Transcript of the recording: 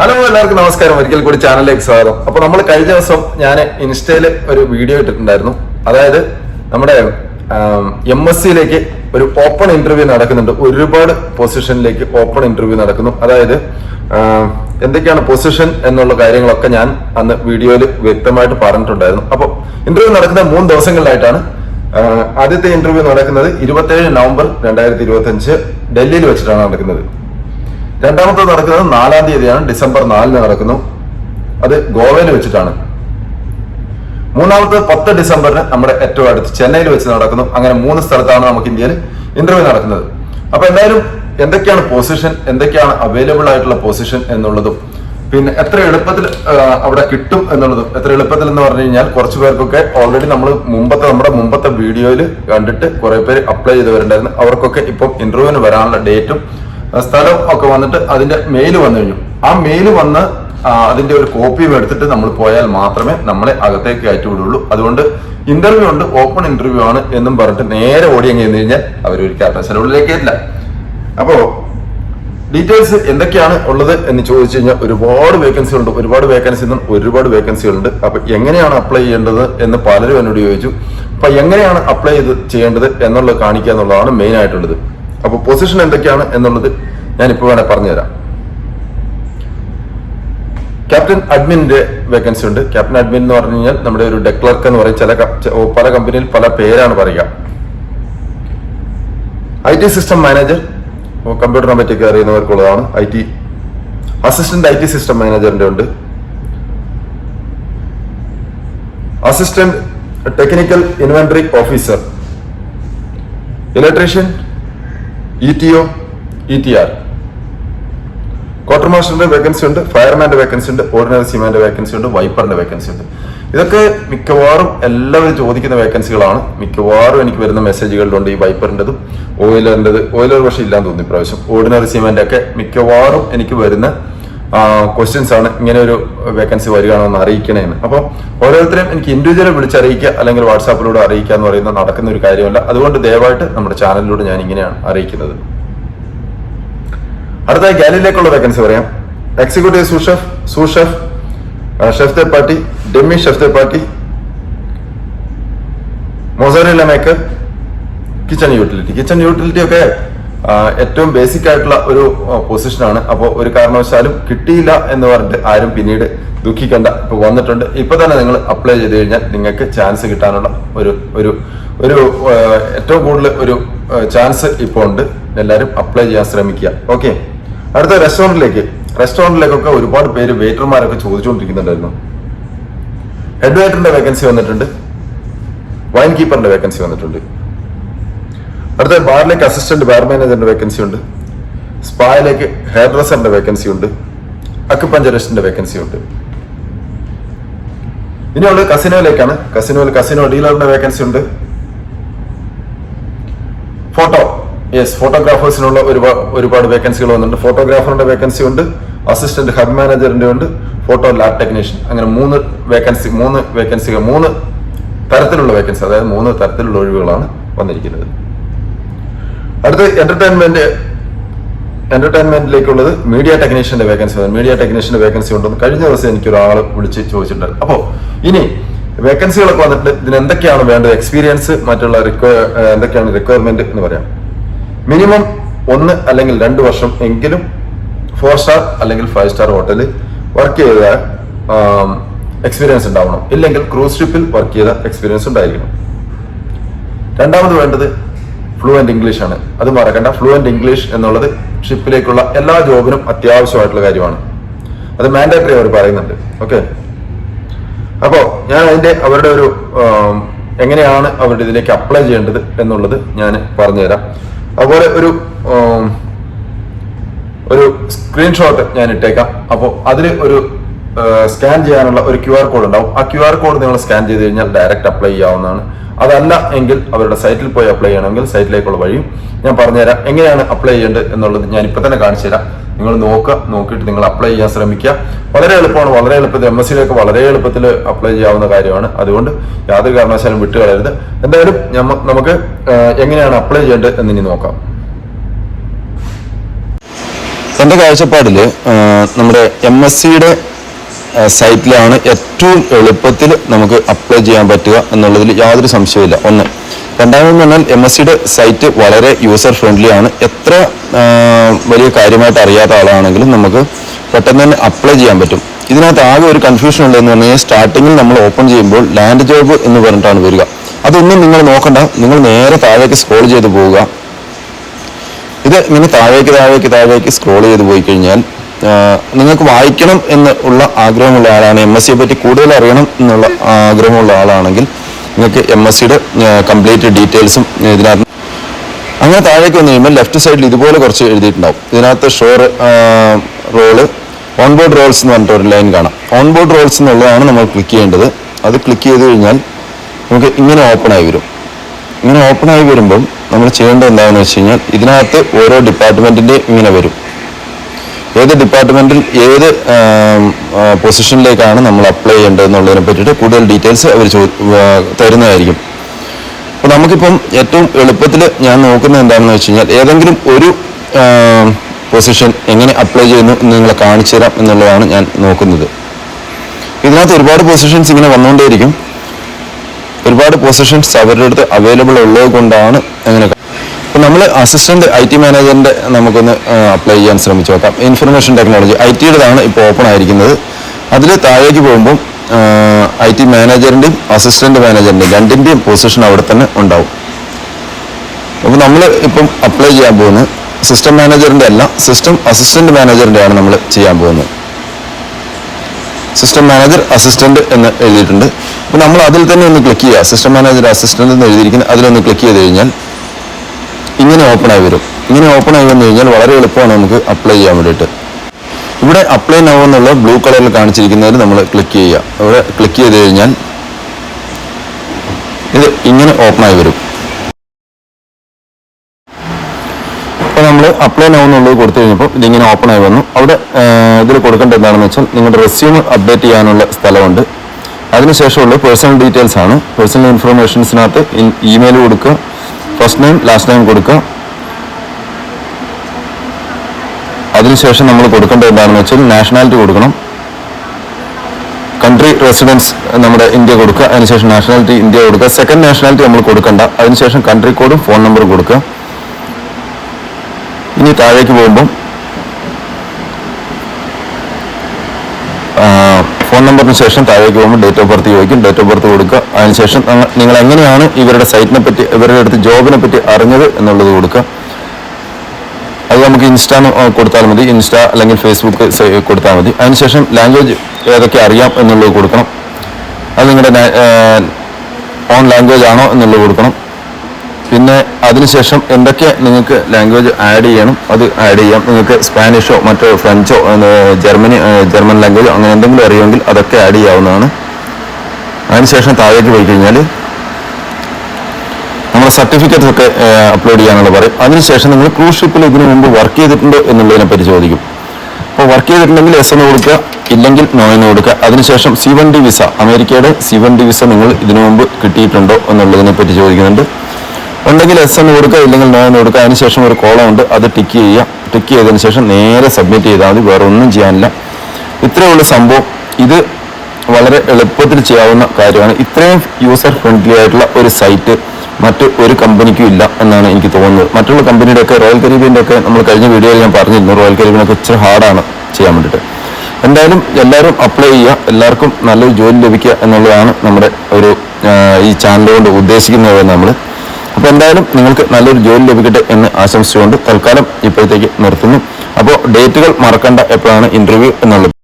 Hello എല്ലാവർക്കും നമസ്കാരം. ഒരിക്കൽ കൂടി ചാനലിലേക്ക് സ്വാഗതം. അപ്പൊ നമ്മൾ കഴിഞ്ഞ ദിവസം ഞാൻ ഇൻസ്റ്റയിൽ ഒരു വീഡിയോ ഇട്ടിട്ടുണ്ടായിരുന്നു. അതായത് നമ്മുടെ എം എസ് സിയിലേക്ക് ഒരു ഓപ്പൺ ഇന്റർവ്യൂ നടക്കുന്നുണ്ട്. ഒരുപാട് പൊസിഷനിലേക്ക് ഓപ്പൺ ഇന്റർവ്യൂ നടക്കുന്നു. അതായത് എന്തൊക്കെയാണ് പൊസിഷൻ എന്നുള്ള കാര്യങ്ങളൊക്കെ ഞാൻ അന്ന് വീഡിയോയിൽ വ്യക്തമായിട്ട് പറഞ്ഞിട്ടുണ്ടായിരുന്നു. അപ്പോൾ ഇന്റർവ്യൂ നടക്കുന്ന മൂന്ന് ദിവസങ്ങളിലായിട്ടാണ് ആദ്യത്തെ ഇന്റർവ്യൂ നടക്കുന്നത് ഇരുപത്തേഴ് നവംബർ രണ്ടായിരത്തി ഇരുപത്തി അഞ്ച് ഡൽഹിയിൽ വെച്ചിട്ടാണ് നടക്കുന്നത്. രണ്ടാമത്തെ നടക്കുന്നത് നാലാം തീയതിയാണ്. ഡിസംബർ നാലിന് നടക്കുന്നു. അത് ഗോവയിൽ വെച്ചിട്ടാണ്. മൂന്നാമത്തെ പത്ത് ഡിസംബറിന് നമ്മുടെ ഏറ്റവും അടുത്ത് ചെന്നൈയിൽ വെച്ച് നടക്കുന്നു. അങ്ങനെ മൂന്ന് സ്ഥലത്താണ് നമുക്ക് ഇന്ത്യയിൽ ഇന്റർവ്യൂ നടക്കുന്നത്. അപ്പൊ എന്തായാലും എന്തൊക്കെയാണ് പൊസിഷൻ എന്തൊക്കെയാണ് അവൈലബിൾ ആയിട്ടുള്ള പൊസിഷൻ എന്നുള്ളതും പിന്നെ എത്ര എളുപ്പത്തിൽ അവിടെ കിട്ടും എന്നുള്ളതും എത്ര എളുപ്പത്തിൽ എന്ന് പറഞ്ഞു കഴിഞ്ഞാൽ കുറച്ച് പേർക്കൊക്കെ ഓൾറെഡി നമ്മൾ മുമ്പത്തെ നമ്മുടെ മുമ്പത്തെ വീഡിയോയിൽ കണ്ടിട്ട് കുറെ പേര് അപ്ലൈ ചെയ്തവരുണ്ടായിരുന്നു. അവർക്കൊക്കെ ഇപ്പം ഇന്റർവ്യൂവിന് വരാനുള്ള ഡേറ്റും സ്ഥലം ഒക്കെ വന്നിട്ട് അതിന്റെ മെയിൽ വന്നു കഴിഞ്ഞു. ആ മെയിൽ വന്ന് അതിന്റെ ഒരു കോപ്പിയും എടുത്തിട്ട് നമ്മൾ പോയാൽ മാത്രമേ നമ്മളെ അകത്തേക്ക് കയറ്റി വിടുള്ളൂ അതുകൊണ്ട് ഇന്റർവ്യൂ ഉണ്ട് ഓപ്പൺ ഇന്റർവ്യൂ ആണ് എന്നും പറഞ്ഞിട്ട് നേരെ ഓടി അങ്ങ് ചെന്ന് കഴിഞ്ഞാൽ അവർ ഒരു ഉള്ളിലേക്ക് ഇല്ല അപ്പോ ഡീറ്റെയിൽസ് എന്തൊക്കെയാണ് ഉള്ളത് എന്ന് ചോദിച്ചു കഴിഞ്ഞാൽ ഒരുപാട് വേക്കൻസി ഉണ്ട് ഒരുപാട് വേക്കൻസി ഒരുപാട് വേക്കൻസികളുണ്ട് അപ്പൊ എങ്ങനെയാണ് അപ്ലൈ ചെയ്യേണ്ടത് എന്ന് പലരും എന്നോട് ചോദിച്ചു. അപ്പൊ എങ്ങനെയാണ് അപ്ലൈ ചെയ്ത് ചെയ്യേണ്ടത് എന്നുള്ളത് കാണിക്കുക എന്നുള്ളതാണ് മെയിൻ ആയിട്ടുള്ളത്. അപ്പൊ പൊസിഷൻ എന്തൊക്കെയാണ് എന്നുള്ളത് ഞാൻ ഇപ്പോൾ വേണേൽ പറഞ്ഞുതരാം. ക്യാപ്റ്റൻ അഡ്മിന്റെ വേക്കൻസി ഉണ്ട്. ക്യാപ്റ്റൻ അഡ്മിൻ എന്ന് പറഞ്ഞു കഴിഞ്ഞാൽ നമ്മുടെ ഒരു ഡെക്ലർക്ക് എന്ന് പറയും. ചില പല കമ്പനിയിൽ പല പേരാണ് പറയുക. ഐ ടി സിസ്റ്റം മാനേജർ കമ്പ്യൂട്ടറിനെ പറ്റിയൊക്കെ അറിയുന്നവർക്കുള്ളതാണ്. I T assistant I T system മാനേജറിന്റെ ഉണ്ട്. Assistant technical inventory officer electrician E T O E T R. Quarter മാസ്റ്ററിന്റെ vacancy ഉണ്ട് ഫയർമാന്റെ വേക്കൻസി ഉണ്ട് ഓർഡിനറി സിമാന്റെ വേക്കൻസി ഉണ്ട് വൈപ്പറിന്റെ വേക്കൻസി ഉണ്ട്. ഇതൊക്കെ മിക്കവാറും എല്ലാവരും ചോദിക്കുന്ന വേക്കൻസികളാണ് മിക്കവാറും എനിക്ക് വരുന്ന മെസ്സേജുകളിലുണ്ട് ഈ വൈപ്പറിന്റെതും ഓയിലറിന്റെത് ഓയിലർ പക്ഷേ ഇല്ലാന്ന് തോന്നി പ്രാവശ്യം ഓർഡിനറി സിമെന്റ് ഒക്കെ മിക്കവാറും എനിക്ക് വരുന്ന ക്വസ്റ്റ്യൻസ് ആണ് ഇങ്ങനെ ഒരു വേക്കൻസി വരികയാണെന്ന് അറിയിക്കണേന്ന്. അപ്പോൾ ഓരോരുത്തരെയും എനിക്ക് ഇൻഡിവിജ്വലി വിളിച്ചറിയിക്കുക അല്ലെങ്കിൽ വാട്സാപ്പിലൂടെ അറിയിക്കുക എന്ന് പറയുന്നത് നടക്കുന്ന ഒരു കാര്യമല്ല. അതുകൊണ്ട് ദയവായിട്ട് നമ്മുടെ ചാനലിലൂടെ ഞാൻ ഇങ്ങനെയാണ് അറിയിക്കുന്നത്. അടുത്ത ഗാലിയിലേക്കുള്ള വേക്കൻസി പറയാം. Executive sous chef sous chef chef de partie demi chef de partie partie mozzarella maker kitchen utility kitchen utility ഒക്കെ ഏറ്റവും ബേസിക് ആയിട്ടുള്ള ഒരു പൊസിഷനാണ് അപ്പോൾ ഒരു കാരണവശാലും കിട്ടിയില്ല എന്ന് പറഞ്ഞിട്ട് ആരും പിന്നീട് ദുഃഖിക്കേണ്ട. ഇപ്പോൾ വന്നിട്ടുണ്ട്. ഇപ്പൊ തന്നെ നിങ്ങൾ അപ്ലൈ ചെയ്ത് കഴിഞ്ഞാൽ നിങ്ങൾക്ക് ചാൻസ് കിട്ടാനുള്ള ഒരു ഒരു ഒരു ഏറ്റവും കൂടുതൽ ഒരു ചാൻസ് ഇപ്പോൾ ഉണ്ട്. എല്ലാവരും അപ്ലൈ ചെയ്യാൻ ശ്രമിക്കുക. ഓക്കെ അടുത്ത റെസ്റ്റോറന്റിലേക്ക് റെസ്റ്റോറന്റിലേക്കൊക്കെ ഒരുപാട് പേര് വെയിറ്റർമാരൊക്കെ ചോദിച്ചുകൊണ്ടിരിക്കുന്നുണ്ടായിരുന്നു. ഹെഡ് വെയിറ്ററിന്റെ വേക്കൻസി വന്നിട്ടുണ്ട്. വൈൻ കീപ്പറിന്റെ വേക്കൻസി വന്നിട്ടുണ്ട്. അടുത്ത ബാറിലേക്ക് അസിസ്റ്റന്റ് ബാർ മാനേജറിന്റെ വേക്കൻസി ഉണ്ട്. സ്പായിലേക്ക് ഹെയർ ഡ്രസ്സറിന്റെ വേക്കൻസി ഉണ്ട്. അക്കുപഞ്ചറിസ്റ്റിന്റെ വേക്കൻസി ഉണ്ട്. ഇനിയുള്ളത് കസിനോയിലേക്കാണ് കസിനോയിൽ കസിനോ ഡീലറിന്റെ വേക്കൻസി ഉണ്ട്. ഫോട്ടോ യെസ് ഫോട്ടോഗ്രാഫേഴ്സിനുള്ള ഒരുപാട് ഒരുപാട് വേക്കൻസികൾ വന്നിട്ടുണ്ട്. ഫോട്ടോഗ്രാഫറിന്റെ വേക്കൻസി ഉണ്ട്. അസിസ്റ്റന്റ് ഹബ് മാനേജറിന്റെ ഉണ്ട്. ഫോട്ടോ ലാബ് ടെക്നീഷ്യൻ അങ്ങനെ മൂന്ന് വേക്കൻസി മൂന്ന് വേക്കൻസികൾ മൂന്ന് തരത്തിലുള്ള വേക്കൻസി അതായത് മൂന്ന് തരത്തിലുള്ള ഒഴിവുകളാണ് വന്നിരിക്കുന്നത്. അടുത്ത് എന്റർടൈൻമെന്റ് എന്റർടൈൻമെന്റിലേക്കുള്ളത് മീഡിയ ടെക്നീഷ്യന്റെ വേക്കൻസി മീഡിയ ടെക്നീഷ്യന്റെ വേക്കൻസി ഉണ്ടെന്ന് കഴിഞ്ഞ ദിവസം എനിക്ക് ഒരാൾ വിളിച്ച് ചോദിച്ചിട്ടുണ്ട്. അപ്പോ ഇനി വേക്കൻസികളൊക്കെ വന്നിട്ട് ഇതിന് എന്തൊക്കെയാണ് വേണ്ടത്? എക്സ്പീരിയൻസ് മറ്റുള്ള റിക്വയർ എന്തൊക്കെയാണ് റിക്വയർമെന്റ് എന്ന് പറയാം. മിനിമം ഒന്ന് അല്ലെങ്കിൽ രണ്ട് വർഷം എങ്കിലും ഫോർ സ്റ്റാർ അല്ലെങ്കിൽ ഫൈവ് സ്റ്റാർ ഹോട്ടലിൽ വർക്ക് ചെയ്ത എക്സ്പീരിയൻസ് ഉണ്ടാവണം. ഇല്ലെങ്കിൽ ക്രൂസ് ഷിപ്പിൽ വർക്ക് ചെയ്ത എക്സ്പീരിയൻസ് ഉണ്ടായിരിക്കണം. രണ്ടാമത് വേണ്ടത് ഫ്ലുവന്റ് ഇംഗ്ലീഷ് ആണ്. അത് മറക്കണ്ട. ഫ്ലുവന്റ് ഇംഗ്ലീഷ് എന്നുള്ളത് ഷിപ്പിലേക്കുള്ള എല്ലാ ജോബിനും അത്യാവശ്യമായിട്ടുള്ള കാര്യമാണ്. അത് മാൻഡേറ്ററി അവർ പറയുന്നുണ്ട്. ഓക്കെ അപ്പോൾ ഞാൻ അതിന്റെ അവരുടെ ഒരു എങ്ങനെയാണ് അവരുടെ ഇതിലേക്ക് അപ്ലൈ ചെയ്യേണ്ടത് എന്നുള്ളത് ഞാൻ പറഞ്ഞുതരാം. അതുപോലെ ഒരു ഒരു സ്ക്രീൻഷോട്ട് ഞാൻ ഇട്ടേക്കാം. അപ്പോൾ അതിൽ ഒരു സ്കാൻ ചെയ്യാനുള്ള ഒരു ക്യു ആർ കോഡ് ഉണ്ടാവും. ആ ക്യു ആർ കോഡ് നിങ്ങൾ സ്കാൻ ചെയ്ത് കഴിഞ്ഞാൽ ഡയറക്റ്റ് അപ്ലൈ ചെയ്യാവുന്നതാണ്. അതല്ല എങ്കിൽ അവരുടെ സൈറ്റിൽ പോയി അപ്ലൈ ചെയ്യണമെങ്കിൽ സൈറ്റിലേക്കുള്ള വഴിയും ഞാൻ പറഞ്ഞുതരാം. എങ്ങനെയാണ് അപ്ലൈ ചെയ്യേണ്ടത് എന്നുള്ളത് ഞാൻ ഇപ്പൊ തന്നെ കാണിച്ചു തരാം. നിങ്ങൾ നോക്കുക നോക്കിയിട്ട് നിങ്ങൾ അപ്ലൈ ചെയ്യാൻ ശ്രമിക്കുക. വളരെ എളുപ്പമാണ് വളരെ എളുപ്പത്തിൽ എം എസ് സിയിലേക്ക് വളരെ എളുപ്പത്തിൽ അപ്ലൈ ചെയ്യാവുന്ന കാര്യമാണ്. അതുകൊണ്ട് യാതൊരു കാരണവശാലും വിട്ടുകളയരുത്. എന്തായാലും നമുക്ക് എങ്ങനെയാണ് അപ്ലൈ ചെയ്യേണ്ടത് ഇനി നോക്കാം. എന്റെ കാഴ്ചപ്പാടിൽ നമ്മുടെ എം എസ് സിയുടെ സൈറ്റിലാണ് ഏറ്റവും എളുപ്പത്തിൽ നമുക്ക് അപ്ലൈ ചെയ്യാൻ പറ്റുക എന്നുള്ളതിൽ യാതൊരു സംശയമില്ല ഒന്ന്. രണ്ടാമതെന്ന് പറഞ്ഞാൽ എം എസ് സിയുടെ സൈറ്റ് വളരെ യൂസർ ഫ്രണ്ട്ലി ആണ്. എത്ര വലിയ കാര്യമായിട്ട് അറിയാത്ത ആളാണെങ്കിലും നമുക്ക് പെട്ടെന്ന് തന്നെ അപ്ലൈ ചെയ്യാൻ പറ്റും. ഇതിനകത്ത് ആകെ ഒരു കൺഫ്യൂഷൻ ഉള്ളതെന്ന് പറഞ്ഞു കഴിഞ്ഞാൽ സ്റ്റാർട്ടിങ്ങിൽ നമ്മൾ ഓപ്പൺ ചെയ്യുമ്പോൾ ലാൻഡ് ജോബ് എന്ന് പറഞ്ഞിട്ടാണ് വരിക. അതൊന്നും നിങ്ങൾ നോക്കണ്ട. നിങ്ങൾ നേരെ താഴേക്ക് സ്ക്രോൾ ചെയ്ത് പോവുക. ഇത് ഇങ്ങനെ താഴേക്ക് താഴേക്ക് താഴേക്ക് സ്ക്രോൾ ചെയ്ത് പോയി കഴിഞ്ഞാൽ നിങ്ങൾക്ക് വായിക്കണം എന്ന് ഉള്ള ആഗ്രഹമുള്ള ആളാണ് എം എസ് സിയെ പറ്റി കൂടുതൽ അറിയണം എന്നുള്ള ആഗ്രഹമുള്ള ആളാണെങ്കിൽ നിങ്ങൾക്ക് എം എസ് സിയുടെ കംപ്ലീറ്റ് ഡീറ്റെയിൽസും ഇതിനകത്ത് അങ്ങനെ താഴേക്ക് വന്നു കഴിയുമ്പോൾ ലെഫ്റ്റ് സൈഡിൽ ഇതുപോലെ കുറച്ച് എഴുതിയിട്ടുണ്ടാവും. ഇതിനകത്ത് shore role on board roles എന്ന് പറഞ്ഞിട്ട് ഒരു ലൈൻ കാണാം. ഓൺ ബോർഡ് റോൾസ് എന്നുള്ളതാണ് നമ്മൾ ക്ലിക്ക് ചെയ്യേണ്ടത്. അത് ക്ലിക്ക് ചെയ്ത് കഴിഞ്ഞാൽ നമുക്ക് ഇങ്ങനെ ഓപ്പൺ ആയി വരും. ഇങ്ങനെ ഓപ്പൺ ആയി വരുമ്പം നമ്മൾ ചെയ്യേണ്ടത് എന്താണെന്ന് വെച്ച് കഴിഞ്ഞാൽ ഇതിനകത്ത് ഓരോ ഡിപ്പാർട്ട്മെന്റിന്റെയും ഇങ്ങനെ വരും. ഏത് ഡിപ്പാർട്ട്മെന്റിൽ ഏത് പൊസിഷനിലേക്കാണ് നമ്മൾ അപ്ലൈ ചെയ്യേണ്ടത് എന്നുള്ളതിനെ പറ്റിയിട്ട് കൂടുതൽ ഡീറ്റെയിൽസ് അവർ തരുന്നതായിരിക്കും. അപ്പോൾ നമുക്കിപ്പം ഏറ്റവും എളുപ്പത്തിൽ ഞാൻ നോക്കുന്നത് എന്താണെന്ന് വെച്ച് കഴിഞ്ഞാൽ ഏതെങ്കിലും ഒരു പൊസിഷൻ എങ്ങനെ അപ്ലൈ ചെയ്യുന്നു എന്ന് നിങ്ങളെ കാണിച്ചു തരാം എന്നുള്ളതാണ് ഞാൻ നോക്കുന്നത്. ഇതിനകത്ത് ഒരുപാട് പൊസിഷൻസ് ഇങ്ങനെ വന്നുകൊണ്ടേയിരിക്കും. ഒരുപാട് പൊസിഷൻസ് അവരുടെ അടുത്ത് അവൈലബിൾ ഉള്ളത് കൊണ്ടാണ് അങ്ങനെ നമ്മൾ അസിസ്റ്റന്റ് ഐ ടി മാനേജറിന്റെ നമുക്കൊന്ന് അപ്ലൈ ചെയ്യാൻ ശ്രമിച്ചു നോക്കാം. ഇൻഫർമേഷൻ ടെക്നോളജി ഐ ടിയുടേതാണ് ഇപ്പോൾ ഓപ്പൺ ആയിരിക്കുന്നത്. അതിൽ താഴേക്ക് പോകുമ്പോൾ ഐ ടി മാനേജറിന്റെയും അസിസ്റ്റന്റ് മാനേജറിന്റെയും രണ്ടിന്റെയും പൊസിഷൻ അവിടെ തന്നെ ഉണ്ടാവും. അപ്പോൾ നമ്മൾ ഇപ്പം അപ്ലൈ ചെയ്യാൻ പോകുന്നത് സിസ്റ്റം മാനേജറിന്റെ അല്ല സിസ്റ്റം അസിസ്റ്റന്റ് മാനേജറിന്റെ ആണ് നമ്മൾ ചെയ്യാൻ പോകുന്നത്. സിസ്റ്റം മാനേജർ അസിസ്റ്റന്റ് എന്ന് എഴുതിയിട്ടുണ്ട്. അപ്പോൾ നമ്മൾ അതിൽ തന്നെ ഒന്ന് ക്ലിക്ക് ചെയ്യുക. സിസ്റ്റം മാനേജർ അസിസ്റ്റന്റ് എന്ന് എഴുതിയിരിക്കുന്നത് അതിലൊന്ന് ക്ലിക്ക് ചെയ്ത് കഴിഞ്ഞാൽ ഇങ്ങനെ ഓപ്പൺ ആയി വരും. ഇങ്ങനെ ഓപ്പൺ ആയി വന്നു കഴിഞ്ഞാൽ വളരെ എളുപ്പമാണ് നമുക്ക് അപ്ലൈ ചെയ്യാൻ വേണ്ടിയിട്ട്. ഇവിടെ അപ്ലൈ നൗ എന്നുള്ള ബ്ലൂ കളറിൽ കാണിച്ചിരിക്കുന്നതിൽ നമ്മൾ ക്ലിക്ക് ചെയ്യുക. അവിടെ ക്ലിക്ക് ചെയ്ത് കഴിഞ്ഞാൽ ഇത് ഇങ്ങനെ ഓപ്പൺ ആയി വരും. അപ്പോൾ നമ്മൾ അപ്ലൈ നൗ എന്നുള്ളത് കൊടുത്തു കഴിഞ്ഞപ്പോൾ ഇതിങ്ങനെ ഓപ്പൺ ആയി വന്നു. അവിടെ ഇതിൽ കൊടുക്കേണ്ടത് എന്താണെന്ന് വെച്ചാൽ നിങ്ങളുടെ റെസ്യൂം അപ്ഡേറ്റ് ചെയ്യാനുള്ള സ്ഥലമുണ്ട്. അതിനുശേഷമുള്ള പേഴ്സണൽ ഡീറ്റെയിൽസ് ആണ്. പേഴ്സണൽ ഇൻഫർമേഷൻസിനകത്ത് ഇമെയിൽ കൊടുക്കുക. ഫസ്റ്റ് നെയിം ലാസ്റ്റ് നെയിം കൊടുക്കുക. അതിനുശേഷം നമ്മൾ കൊടുക്കേണ്ടത് എന്താണെന്ന് വെച്ചാൽ നാഷണാലിറ്റി കൊടുക്കണം. കൺട്രി റെസിഡൻസ് നമ്മുടെ ഇന്ത്യ കൊടുക്കുക. അതിനുശേഷം നാഷണാലിറ്റി ഇന്ത്യ കൊടുക്കുക. സെക്കൻഡ് നാഷണാലിറ്റി നമ്മൾ കൊടുക്കണ്ട. അതിനുശേഷം കൺട്രി കോഡും ഫോൺ നമ്പറും കൊടുക്കുക. ഇനി താഴേക്ക് പോകുമ്പം ഫോൺ നമ്പറിന് ശേഷം താഴേക്ക് പോകുമ്പോൾ ഡേറ്റ് ഓഫ് ബർത്ത് ചോദിക്കും. ഡേറ്റ് ഓഫ് ബർത്ത് കൊടുക്കുക. അതിനുശേഷം നിങ്ങൾ എങ്ങനെയാണ് ഇവരുടെ സൈറ്റിനെ പറ്റി ഇവരുടെ അടുത്ത് ജോബിനെ പറ്റി അറിഞ്ഞത് എന്നുള്ളത് കൊടുക്കുക. അത് നമുക്ക് ഇൻസ്റ്റ കൊടുത്താൽ മതി. ഇൻസ്റ്റ അല്ലെങ്കിൽ ഫേസ്ബുക്ക് കൊടുത്താൽ മതി. അതിനുശേഷം ലാംഗ്വേജ് ഏതൊക്കെ അറിയാം എന്നുള്ളത് കൊടുക്കണം. അത് നിങ്ങളുടെ ഓൺ ലാംഗ്വേജ് ആണോ എന്നുള്ളത് കൊടുക്കണം. പിന്നെ അതിനുശേഷം എന്തൊക്കെ നിങ്ങൾക്ക് ലാംഗ്വേജ് ആഡ് ചെയ്യണം? അത് ആഡ് ചെയ്യാം. നിങ്ങൾക്ക് സ്പാനിഷോ മറ്റോ ഫ്രഞ്ചോ ജർമ്മനി ജർമ്മൻ ലാംഗ്വേജോ അങ്ങനെ എന്തെങ്കിലും അറിയുമെങ്കിൽ അതൊക്കെ ആഡ് ചെയ്യാവുന്നതാണ്. അതിനുശേഷം താഴേക്ക് പോയി കഴിഞ്ഞാൽ നമ്മുടെ സർട്ടിഫിക്കറ്റ്സ് ഒക്കെ അപ്ലോഡ് ചെയ്യാനുള്ള പറയും. അതിനുശേഷം നിങ്ങൾ ക്രൂസ് ഷിപ്പിൽ ഇതിനു മുമ്പ് വർക്ക് ചെയ്തിട്ടുണ്ടോ എന്നുള്ളതിനെ പറ്റി ചോദിക്കും. അപ്പോൾ വർക്ക് ചെയ്തിട്ടുണ്ടെങ്കിൽ എസ് എന്ന് കൊടുക്കുക ഇല്ലെങ്കിൽ നോ എന്ന് കൊടുക്കുക. അതിനുശേഷം സി വൺ ഡി വിസ അമേരിക്കയുടെ സി വൺ ഡി വിസ നിങ്ങൾ ഇതിനു മുമ്പ് കിട്ടിയിട്ടുണ്ടോ എന്നുള്ളതിനെ പറ്റി ചോദിക്കുന്നുണ്ട്. ഉണ്ടെങ്കിൽ എസ് എന്ന് കൊടുക്കുക ഇല്ലെങ്കിൽ നോ എന്ന് കൊടുക്കുക. അതിനുശേഷം ഒരു കോളം ഉണ്ട് അത് ടിക്ക് ചെയ്യുക. ടിക്ക് ചെയ്തതിന് ശേഷം നേരെ സബ്മിറ്റ് ചെയ്താൽ മതി വേറെ ഒന്നും ചെയ്യാനില്ല. ഇത്രയുള്ള സംഭവം. ഇത് വളരെ എളുപ്പത്തിൽ ചെയ്യാവുന്ന കാര്യമാണ്. ഇത്രയും യൂസർ ഫ്രണ്ട്ലി ആയിട്ടുള്ള ഒരു സൈറ്റ് മറ്റ് ഒരു കമ്പനിക്കും ഇല്ല എന്നാണ് എനിക്ക് തോന്നുന്നത്. മറ്റുള്ള കമ്പനിയുടെ ഒക്കെ റോയൽ കരീബിയന്റെ ഒക്കെ നമ്മൾ കഴിഞ്ഞ വീഡിയോയിൽ ഞാൻ പറഞ്ഞിരുന്നു. റോയൽ കരീബിയനൊക്കെ ഇച്ചിരി ഹാർഡാണ് ചെയ്യാൻ വേണ്ടിയിട്ട്. എന്തായാലും എല്ലാവരും അപ്ലൈ ചെയ്യുക. എല്ലാവർക്കും നല്ലൊരു ജോലി ലഭിക്കുക എന്നുള്ളതാണ് നമ്മുടെ ഒരു ഈ ചാനൽ കൊണ്ട് ഉദ്ദേശിക്കുന്നത് നമ്മൾ അപ്പോൾ എന്തായാലും നിങ്ങൾക്ക് നല്ലൊരു ജോലി ലഭിക്കട്ടെ എന്ന് ആശംസിച്ചുകൊണ്ട് തൽക്കാലം ഇപ്പോഴത്തേക്ക് നിർത്തുന്നു. അപ്പോൾ ഡേറ്റുകൾ മറക്കണ്ട എപ്പോഴാണ് ഇന്റർവ്യൂ എന്നുള്ളത്.